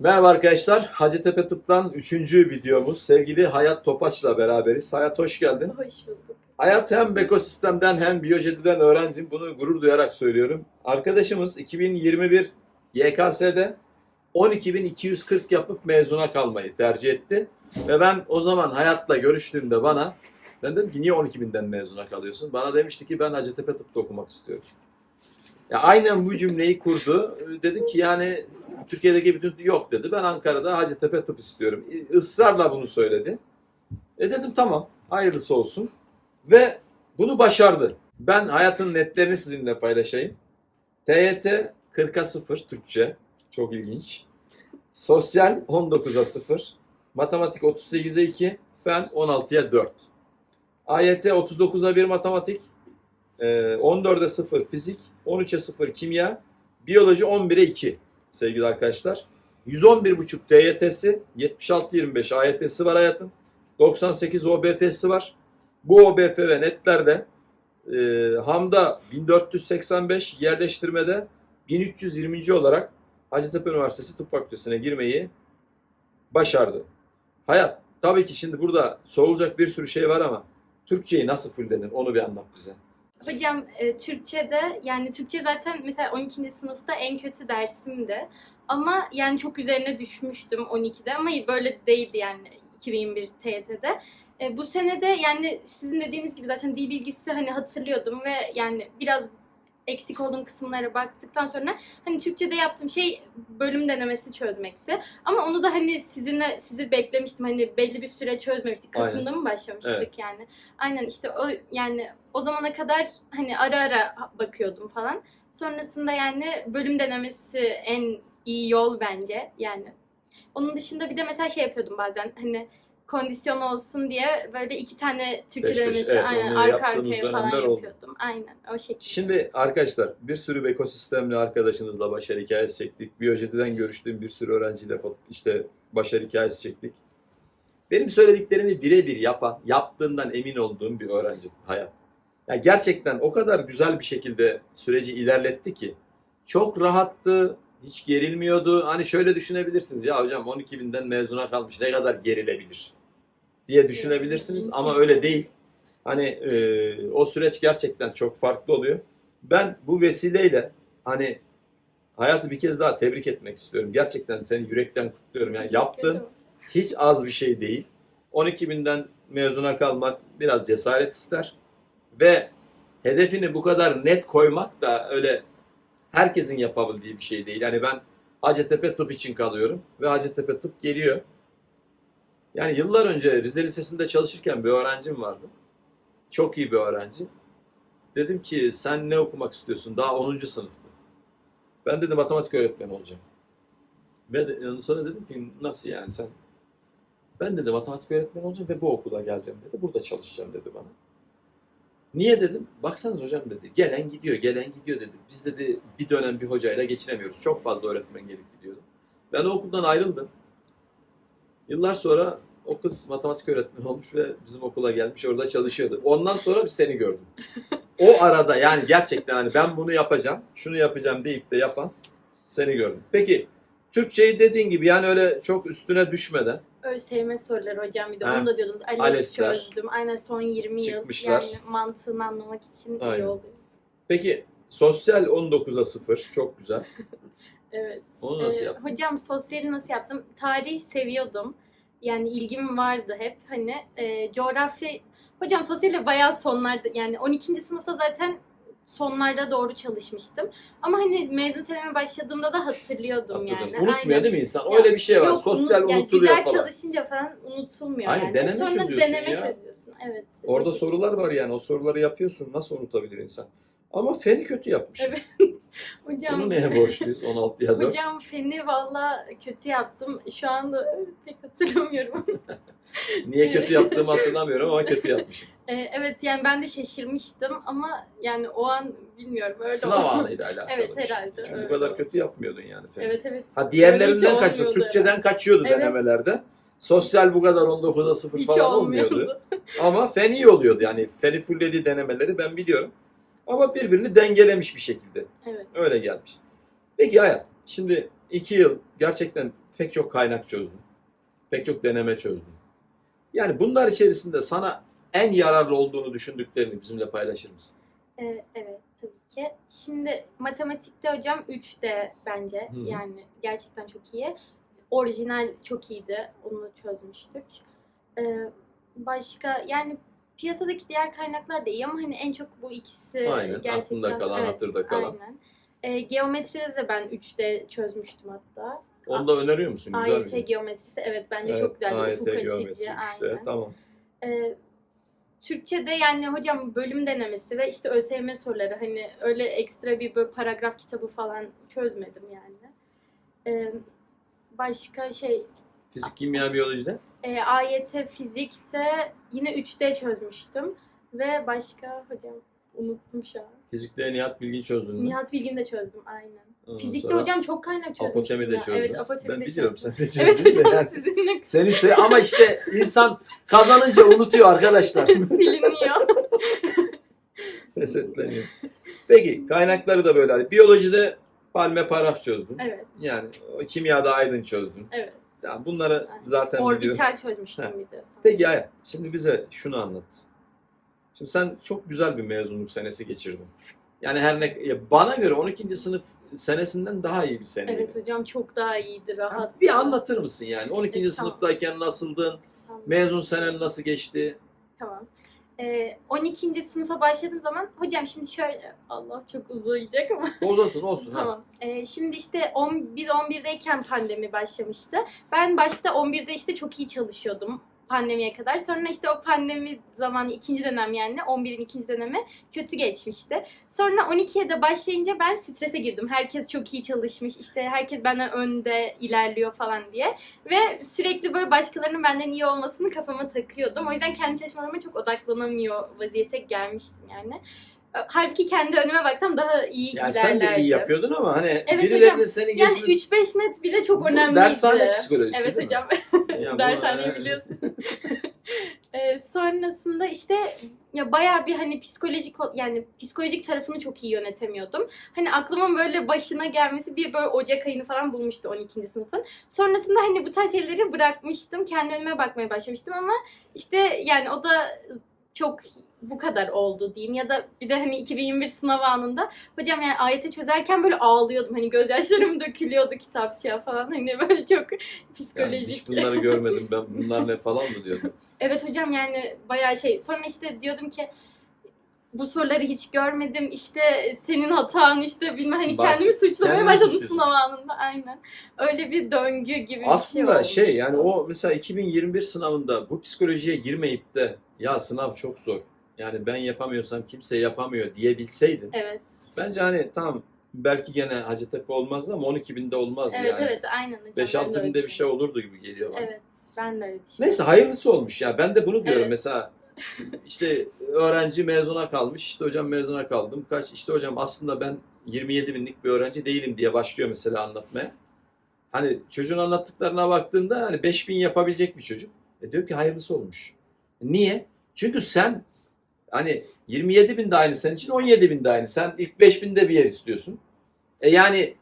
Merhaba arkadaşlar. Hacettepe Tıp'tan 3. videomuz. Sevgili Hayat Topaç'la beraberiz. Hayat hoş geldin. Hoş bulduk. Hayat hem Bekosistem'den hem Biyojediden öğrencim. Bunu gurur duyarak söylüyorum. Arkadaşımız 2021 YKS'de 12.240 yapıp mezuna kalmayı tercih etti. Ve ben o zaman Hayat'la görüştüğümde bana ben dedim ki niye 12.000'den mezuna kalıyorsun? Bana demişti ki ben Hacettepe Tıp'ta okumak istiyorum. Ya aynen bu cümleyi kurdu. Dedim ki yani Türkiye'deki bütün yok dedi. Ben Ankara'da Hacettepe Tıp istiyorum. Israrla bunu söyledi. E dedim tamam hayırlısı olsun. Ve bunu başardı. Ben hayatın netlerini sizinle paylaşayım. TYT 40'a 0 Türkçe. Çok ilginç. Sosyal 19'a 0. Matematik 38'e 2. Fen 16'ya 4. AYT 39'a 1 matematik. e, 14'e 0 fizik. 13'e 0 kimya. Biyoloji 11'e 2 sevgili arkadaşlar. 111.5 TYT'si, 76-25 AYT'si var hayatım. 98 OBP'si var. Bu OBP ve netlerle e, Ham'da 1485, yerleştirmede 1320. olarak Hacettepe Üniversitesi Tıp Fakültesine girmeyi başardı. Hayat, tabii ki şimdi burada sorulacak bir sürü şey var ama Türkçeyi nasıl fulledin onu bir anlat bize. Hocam e, Türkçe'de yani Türkçe zaten mesela 12. sınıfta en kötü dersimdi. Ama yani çok üzerine düşmüştüm 12'de ama böyle değildi yani 2021 TYT'de. E, bu senede yani sizin dediğiniz gibi zaten dil bilgisi hani hatırlıyordum ve yani biraz eksik olduğum kısımlara baktıktan sonra hani Türkçe'de yaptığım şey bölüm denemesi çözmekti. Ama onu da hani sizinle sizi beklemiştim. Hani belli bir süre çözmemiştik. Aynen. Kasım'da mı başlamıştık Evet. yani? Aynen işte o yani o zamana kadar hani ara ara bakıyordum falan. Sonrasında yani bölüm denemesi en iyi yol bence yani. Onun dışında bir de mesela şey yapıyordum bazen hani kondisyon olsun diye böyle iki tane denemesi evet, aynen arka arkaya falan oldu. yapıyordum. Aynen o şekilde. Şimdi arkadaşlar bir sürü ekosistemli arkadaşınızla başarı hikayesi çektik. Biyojetiden görüştüğüm bir sürü öğrenciyle işte başarı hikayesi çektik. Benim söylediklerimi birebir yapan, yaptığından emin olduğum bir öğrenci hayat. Yani gerçekten o kadar güzel bir şekilde süreci ilerletti ki çok rahattı, hiç gerilmiyordu. Hani şöyle düşünebilirsiniz ya hocam 12 binden mezuna kalmış ne kadar gerilebilir diye düşünebilirsiniz ama öyle değil. Hani e, o süreç gerçekten çok farklı oluyor. Ben bu vesileyle hani hayatı bir kez daha tebrik etmek istiyorum. Gerçekten seni yürekten kutluyorum. Yani Teşekkür yaptığın ederim. hiç az bir şey değil. 12 binden mezuna kalmak biraz cesaret ister. Ve hedefini bu kadar net koymak da öyle herkesin yapabildiği bir şey değil. Yani ben Hacettepe Tıp için kalıyorum ve Hacettepe Tıp geliyor. Yani yıllar önce Rize Lisesi'nde çalışırken bir öğrencim vardı. Çok iyi bir öğrenci. Dedim ki sen ne okumak istiyorsun? Daha 10. sınıftı. Ben dedim matematik öğretmeni olacağım. Ve de, sonra dedim ki nasıl yani sen? Ben dedi matematik öğretmeni olacağım ve bu okula geleceğim dedi. Burada çalışacağım dedi bana. Niye dedim? Baksanız hocam dedi. Gelen gidiyor, gelen gidiyor dedi. Biz dedi bir dönem bir hocayla geçinemiyoruz. Çok fazla öğretmen gelip gidiyordu. Ben o okuldan ayrıldım. Yıllar sonra o kız matematik öğretmeni olmuş ve bizim okula gelmiş orada çalışıyordu. Ondan sonra bir seni gördüm. O arada yani gerçekten hani ben bunu yapacağım, şunu yapacağım deyip de yapan seni gördüm. Peki Türkçeyi dediğin gibi yani öyle çok üstüne düşmeden ÖSYM soruları hocam bir de Ha. onu da diyordunuz. ALES ALES'ler. çözdüm. Aynen son 20 yıl. Çıkmışlar. Yani mantığını anlamak için Aynen. iyi oluyor. Peki sosyal 19'a 0 çok güzel. Evet. Onu nasıl Ee, yaptın? hocam sosyali nasıl yaptım? Tarih seviyordum. Yani ilgim vardı hep. Hani e, coğrafya... Hocam sosyali bayağı sonlarda yani 12. sınıfta zaten sonlarda doğru çalışmıştım. Ama hani mezun seneme başladığımda da hatırlıyordum Hatırladım. yani. Unutmuyor Aynen. değil mi insan? Öyle bir şey var. Yok, Sosyal unut- yani unutuluyor güzel falan. çalışınca falan unutulmuyor Aynen, yani. deneme Sonra çözüyorsun deneme ya. çözüyorsun. Evet. Orada sorular var yani. O soruları yapıyorsun. Nasıl unutabilir insan? Ama feni kötü yapmış. Evet. Hocam Bunu neye borçluyuz 16'ya 4? Hocam feni valla kötü yaptım. Şu anda pek hatırlamıyorum. Niye kötü yaptığımı hatırlamıyorum ama kötü yapmışım. Ee, evet yani ben de şaşırmıştım ama yani o an bilmiyorum öyle Sınav oldu. anıyla alakalı. Evet, bir şey. herhalde, Çünkü öyle bu kadar oldu. kötü yapmıyordun yani feni. Evet evet. Ha diğerlerinden hiç kaçıyor. olmuyordu Türkçeden kaçıyordu Evet. denemelerde. Sosyal bu kadar 19'a 0 Hiç falan olmuyordu. olmuyordu. Ama fen iyi oluyordu. Yani feni fullediği denemeleri ben biliyorum. Ama birbirini dengelemiş bir şekilde. Evet. Öyle gelmiş. Peki hayat. Şimdi iki yıl gerçekten pek çok kaynak çözdün. Pek çok deneme çözdün. Yani bunlar içerisinde sana en yararlı olduğunu düşündüklerini bizimle paylaşır mısın? Ee, evet tabii ki. Şimdi matematikte hocam 3 de bence hı. yani gerçekten çok iyi. Orijinal çok iyiydi. Onu çözmüştük. Ee, başka yani piyasadaki diğer kaynaklar da iyi ama hani en çok bu ikisi Aynen, gerçekten aklında kalan, hatırda kalan. Aynen. Ee, geometride de ben 3'te çözmüştüm hatta. Onu da öneriyor musun? Güzel AYT bir geometrisi evet bence Evet, çok güzel bir AYT ufuk geometri açıcı. işte. Aynen. Tamam. Ee, Türkçe'de yani hocam bölüm denemesi ve işte ÖSYM soruları hani öyle ekstra bir böyle paragraf kitabı falan çözmedim yani. Ee, başka şey Fizik, kimya, biyolojide? E, AYT fizikte yine 3D çözmüştüm ve başka hocam unuttum şu an. Fizikte Nihat Bilgin çözdün mü? Nihat Bilgin de çözdüm aynen. Ondan Fizikte sonra hocam çok kaynak çözmüştüm. Apotemi de ya. çözdün. Evet apotemi ben de biliyorum çözdüm. sen de çözdün. Evet de hocam yani. sizinle Seni söyle ama işte insan kazanınca unutuyor arkadaşlar. siliniyor. Resetleniyor. Peki kaynakları da böyle. Biyolojide palme paraf çözdün. evet Yani kimyada aydın çözdün. evet. Yani bunları zaten biliyoruz. Orbital çözmüştüm Heh. bir de. sonra. Peki Aya, şimdi bize şunu anlat. Şimdi sen çok güzel bir mezunluk senesi geçirdin. Yani her ne bana göre 12. sınıf senesinden daha iyi bir seneydi. Evet hocam çok daha iyiydi rahat. Yani bir anlatır mısın yani? 12. Evet, tamam. sınıftayken nasıldın? Tamam. Mezun senen nasıl geçti? Tamam. Ee, 12. sınıfa başladığım zaman hocam şimdi şöyle Allah çok uzayacak ama Bozasın olsun ha. tamam. Ee, şimdi işte on, biz 11'deyken pandemi başlamıştı. Ben başta 11'de işte çok iyi çalışıyordum pandemiye kadar. Sonra işte o pandemi zamanı ikinci dönem yani 11'in ikinci dönemi kötü geçmişti. Sonra 12'ye de başlayınca ben strese girdim. Herkes çok iyi çalışmış. işte herkes benden önde ilerliyor falan diye. Ve sürekli böyle başkalarının benden iyi olmasını kafama takıyordum. O yüzden kendi çalışmalarıma çok odaklanamıyor vaziyete gelmiştim yani. Halbuki kendi önüme baksam daha iyi Yani sen de iyi yapıyordun ama hani Evet birilerinin hocam. seni Yani geçmiş... 3-5 net bile çok Bu önemliydi. Dershane psikolojisi Evet değil hocam. Ya bu- Dershaneyi biliyorsun. Ee, sonrasında işte ya bayağı bir hani psikolojik yani psikolojik tarafını çok iyi yönetemiyordum. Hani aklımın böyle başına gelmesi bir böyle Ocak ayını falan bulmuştu 12. sınıfın. Sonrasında hani bu tarz şeyleri bırakmıştım. Kendi önüme bakmaya başlamıştım ama işte yani o da çok bu kadar oldu diyeyim ya da bir de hani 2021 sınav anında hocam yani ayeti çözerken böyle ağlıyordum hani gözyaşlarım dökülüyordu kitapçıya falan hani böyle çok Yani psikolojik. hiç bunları görmedim ben bunlar ne falan mı diyordum. Evet hocam yani bayağı şey. Sonra işte diyordum ki bu soruları hiç görmedim. İşte senin hatan işte bilmem hani Bak, kendimi suçlamaya başladım sınav anında aynen. Öyle bir döngü gibi bir Aslında şey şey yani o mesela 2021 sınavında bu psikolojiye girmeyip de ya sınav çok zor. Yani ben yapamıyorsam kimse yapamıyor diyebilseydin. Evet. Bence hani tamam belki gene Hacettepe olmazdı ama 12 binde olmazdı Evet yani. evet aynen ben de 5-6 öyle binde bir şey olurdu gibi geliyor bana. Evet ben de öyle düşünüyorum. Neyse hayırlısı olmuş ya. Ben de bunu diyorum Evet. mesela. işte öğrenci mezuna kalmış. İşte hocam mezuna kaldım. Kaç işte hocam aslında ben 27 binlik bir öğrenci değilim diye başlıyor mesela anlatmaya. Hani çocuğun anlattıklarına baktığında hani 5000 yapabilecek bir çocuk. E diyor ki hayırlısı olmuş. Niye? Çünkü sen hani 27 bin de aynı senin için 17 bin de aynı. Sen ilk 5 binde bir yer istiyorsun. E yani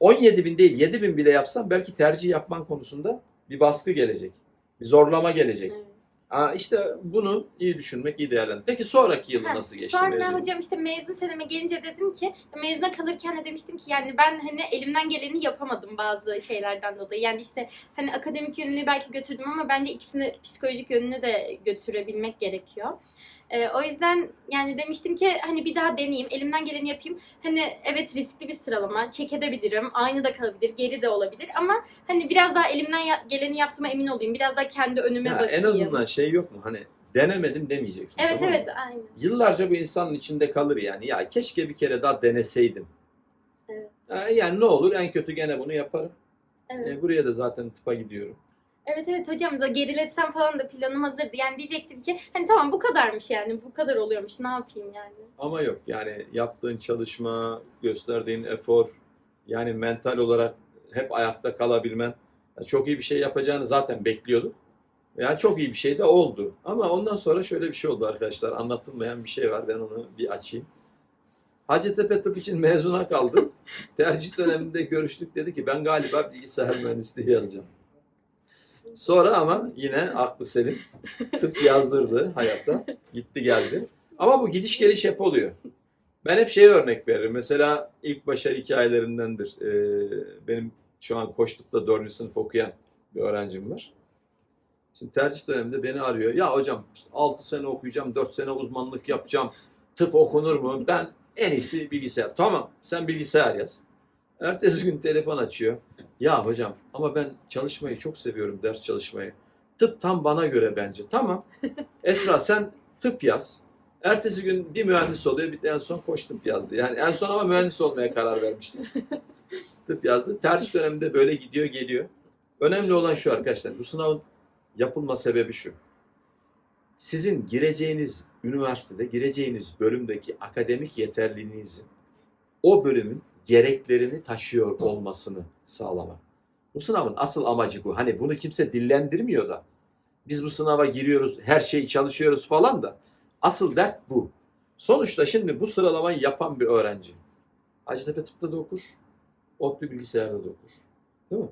17 bin değil 7 bin bile yapsan belki tercih yapman konusunda bir baskı gelecek. Bir zorlama gelecek. Evet. Aa, işte bunu iyi düşünmek, iyi değerlendirmek. Peki sonraki yılı Ha, nasıl geçti? Sonra mezun? hocam işte mezun seneme gelince dedim ki mezuna kalırken de demiştim ki yani ben hani elimden geleni yapamadım bazı şeylerden dolayı. Yani işte hani akademik yönünü belki götürdüm ama bence ikisini psikolojik yönünü de götürebilmek gerekiyor. Ee, o yüzden yani demiştim ki hani bir daha deneyeyim, elimden geleni yapayım. Hani evet riskli bir sıralama, çek edebilirim, aynı da kalabilir, geri de olabilir ama hani biraz daha elimden ya- geleni yaptığıma emin olayım. Biraz daha kendi önüme Ya bakayım. en azından şey yok mu? Hani denemedim demeyeceksin. Evet tamam mı? evet aynen. Yıllarca bu insanın içinde kalır yani. Ya keşke bir kere daha deneseydim. Evet. Yani ne olur en kötü gene bunu yaparım. Evet. E, buraya da zaten tıpa gidiyorum. Evet evet hocam da geriletsem falan da planım hazırdı. Yani diyecektim ki hani tamam bu kadarmış yani bu kadar oluyormuş ne yapayım yani. Ama yok yani yaptığın çalışma, gösterdiğin efor, yani mental olarak hep ayakta kalabilmen. ya çok iyi bir şey yapacağını zaten bekliyorduk. Yani çok iyi bir şey de oldu. Ama ondan sonra şöyle bir şey oldu arkadaşlar. Anlatılmayan bir şey var. Ben onu bir açayım. Hacettepe Tıp için mezuna kaldı. Tercih döneminde görüştük dedi ki ben galiba bilgisayar mühendisliği yazacağım. Sonra ama yine aklı selim tıp yazdırdı hayatta. Gitti geldi. Ama bu gidiş geliş hep oluyor. Ben hep şeye örnek veririm. Mesela ilk başarı hikayelerindendir. Ee, benim şu an koştukta 4. sınıf okuyan bir öğrencim var. Şimdi tercih döneminde beni arıyor. Ya hocam işte 6 sene okuyacağım, 4 sene uzmanlık yapacağım. Tıp okunur mu? Ben en iyisi bilgisayar. Tamam sen bilgisayar yaz. Ertesi gün telefon açıyor. Ya hocam ama ben çalışmayı çok seviyorum, ders çalışmayı. Tıp tam bana göre bence. Tamam. Esra sen tıp yaz. Ertesi gün bir mühendis oluyor, bir de en son koş tıp yazdı. Yani en son ama mühendis olmaya karar vermişti. tıp yazdı. Tercih döneminde böyle gidiyor, geliyor. Önemli olan şu arkadaşlar, bu sınavın yapılma sebebi şu. Sizin gireceğiniz üniversitede, gireceğiniz bölümdeki akademik yeterliliğinizin o bölümün gereklerini taşıyor olmasını sağlamak. Bu sınavın asıl amacı bu. Hani bunu kimse dillendirmiyor da. Biz bu sınava giriyoruz, her şeyi çalışıyoruz falan da. Asıl dert bu. Sonuçta şimdi bu sıralamayı yapan bir öğrenci. Hacettepe Tıp'ta da okur, ODTÜ Bilgisayar'da da okur. Değil mi?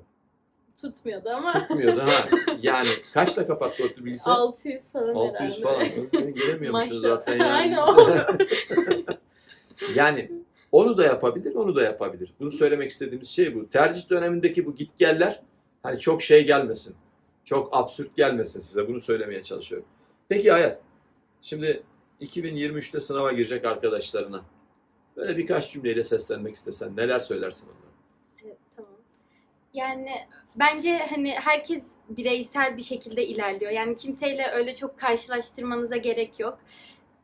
Tutmuyordu ama Tutmuyordu ha. Yani kaçta kapattı ODTÜ Bilgisayar? 600 falan 600 herhalde. falan. Ömrünü giremiyormuşuz zaten yani. Aynen oldu. yani onu da yapabilir, onu da yapabilir. Bunu söylemek istediğimiz şey bu. Tercih dönemindeki bu gitgeller hani çok şey gelmesin. Çok absürt gelmesin size. Bunu söylemeye çalışıyorum. Peki Hayat. Şimdi 2023'te sınava girecek arkadaşlarına böyle birkaç cümleyle seslenmek istesen neler söylersin onlara? Evet, tamam. Yani bence hani herkes bireysel bir şekilde ilerliyor. Yani kimseyle öyle çok karşılaştırmanıza gerek yok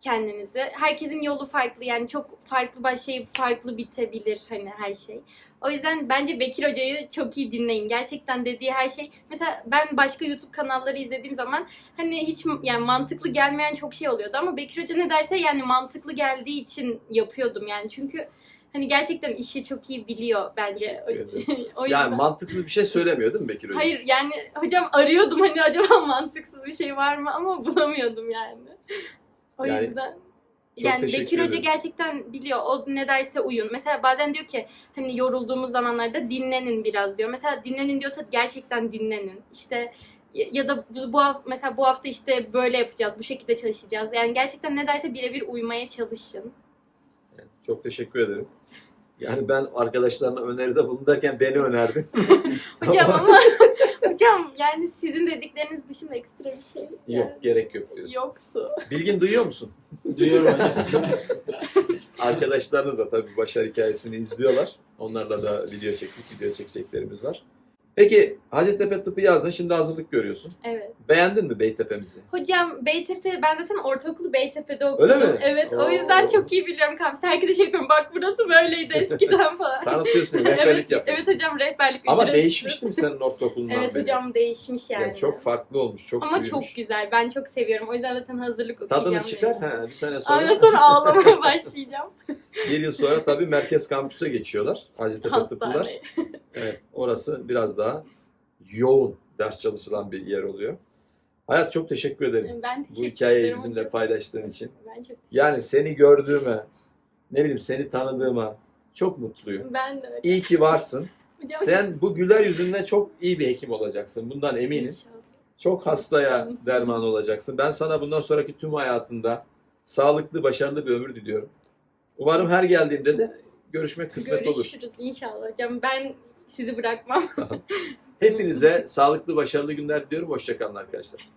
kendinizi. Herkesin yolu farklı. Yani çok farklı başlayıp farklı bitebilir hani her şey. O yüzden bence Bekir Hoca'yı çok iyi dinleyin. Gerçekten dediği her şey. Mesela ben başka YouTube kanalları izlediğim zaman hani hiç yani mantıklı gelmeyen çok şey oluyordu ama Bekir Hoca ne derse yani mantıklı geldiği için yapıyordum yani. Çünkü hani gerçekten işi çok iyi biliyor bence. O yüzden. Yani mantıksız bir şey söylemiyor değil mi Bekir Hoca? Hayır yani hocam arıyordum hani acaba mantıksız bir şey var mı ama bulamıyordum yani. O Yani yüzden çok yani Bekir Hoca gerçekten biliyor. O ne derse uyun. Mesela bazen diyor ki hani yorulduğumuz zamanlarda dinlenin biraz diyor. Mesela dinlenin diyorsa gerçekten dinlenin. İşte ya da bu, hafta, mesela bu hafta işte böyle yapacağız, bu şekilde çalışacağız. Yani gerçekten ne derse birebir uymaya çalışın. Çok teşekkür ederim. Yani ben arkadaşlarına öneride bulunurken beni önerdin. Hocam ama hocam yani sizin dedikleriniz dışında ekstra bir şey Yok yani gerek yok diyorsun. yoktu. Bilgin duyuyor musun? Duyuyorum hocam. Arkadaşlarınız da tabii başarı hikayesini izliyorlar. Onlarla da video çektik, video çekeceklerimiz var. Peki Hacettepe tıpı yazdın, şimdi hazırlık görüyorsun. Evet. Beğendin mi Beytepe'mizi? Hocam Beytepe, ben zaten ortaokulu Beytepe'de okudum. Öyle mi? Evet, Oo. o yüzden çok iyi biliyorum kampüsü. Herkese şey yapıyorum, bak burası böyleydi eskiden falan. Tanıtıyorsun, rehberlik evet, yapıyorsun. evet hocam rehberlik Ama ücretsiz. değişmişti mi senin ortaokulundan Evet beri? hocam değişmiş yani. Yani çok farklı olmuş, çok Ama büyümüş. çok güzel, ben çok seviyorum. O yüzden zaten hazırlık okuyacağım. Tadını çıkar, ha, bir sene sonra. Aynen sonra ağlamaya başlayacağım. Bir yıl sonra tabii merkez kampüse geçiyorlar. Hacettepe tıplılar. Evet, orası biraz daha yoğun ders çalışılan bir yer oluyor. Hayat çok teşekkür ederim. Ben teşekkür Bu hikayeyi ederim bizimle paylaştığın için. Ben çok teşekkür Yani seni gördüğüme, ne bileyim seni tanıdığıma çok mutluyum. Ben de öyle. İyi ki varsın. Hocam, Sen bu güler yüzünle çok iyi bir hekim olacaksın. Bundan eminim. İnşallah. Çok hastaya derman olacaksın. Ben sana bundan sonraki tüm hayatında sağlıklı, başarılı bir ömür diliyorum. Umarım her geldiğimde de görüşmek kısmet olur. Görüşürüz inşallah hocam. Ben sizi bırakmam. Hepinize sağlıklı, başarılı günler diliyorum. Hoşçakalın arkadaşlar.